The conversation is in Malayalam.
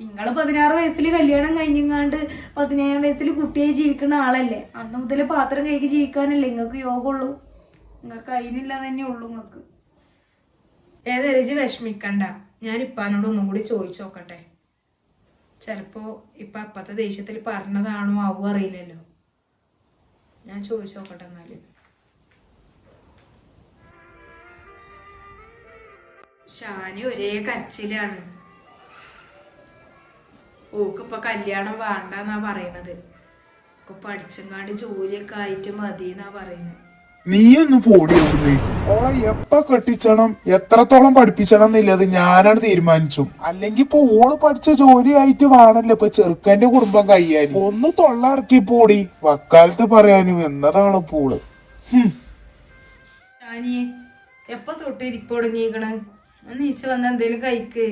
നിങ്ങൾ പതിനാറ് വയസ്സിൽ കല്യാണം കഴിഞ്ഞിങ്ങാണ്ട് പതിനേഴാം വയസ്സിൽ കുട്ടിയെ ജീവിക്കുന്ന ആളല്ലേ? അന്ന് മുതൽ പാത്രം കഴുകി ജീവിക്കാനല്ലേ നിങ്ങൾക്ക് യോഗമുള്ളൂ നിങ്ങൾക്ക് അതിനില്ല തന്നെ ഉള്ളൂ നിങ്ങൾക്ക് ഇജ്ജ് വിഷമിക്കണ്ട. ഞാൻ ഇപ്പാനോട് ഒന്നും കൂടി ചോദിച്ചു നോക്കട്ടെ ചിലപ്പോ ഇപ്പൊ അപ്പത്തെ ദേഷ്യത്തിൽ പറഞ്ഞതാണോ ആവോ അറിയില്ലല്ലോ. ഞാൻ ചോദിച്ചു നോക്കട്ടെ എന്നാലും. ഷാനി ഒരേ കരച്ചിലാണ്. ഓക്കിപ്പൊ കല്യാണം വേണ്ട എന്നാ പറയണത്. ഒക്കെ പഠിച്ചങ്ങാണ്ട് ജോലിയൊക്കെ ആയിട്ട് മതി എന്നാ പറയുന്നത് ഒന്ന് പോടി അവിടുന്ന്. ഓളെ എപ്പ കെട്ടിച്ചണം? എത്രത്തോളം പഠിപ്പിച്ചണം എന്നുള്ളത് ഞാനാണ് തീരുമാനിച്ചു അല്ലെങ്കിൽ ഇപ്പൊ ഓൾ പഠിച്ച ജോലി ആയിട്ട് വേണല്ലോ ഇപ്പൊ ചെറുക്കന്റെ കുടുംബം കയ്യാൻ ഒന്ന് തൊള്ളടക്കി പോടി. വക്കാലത്ത് പറയാനും എന്നതാണ് പൂൾ എപ്പോ തൊട്ട് ഇരിപ്പോട് നീക്കണ് നീച്ച് വന്ന എന്തേലും കഴിക്ക്.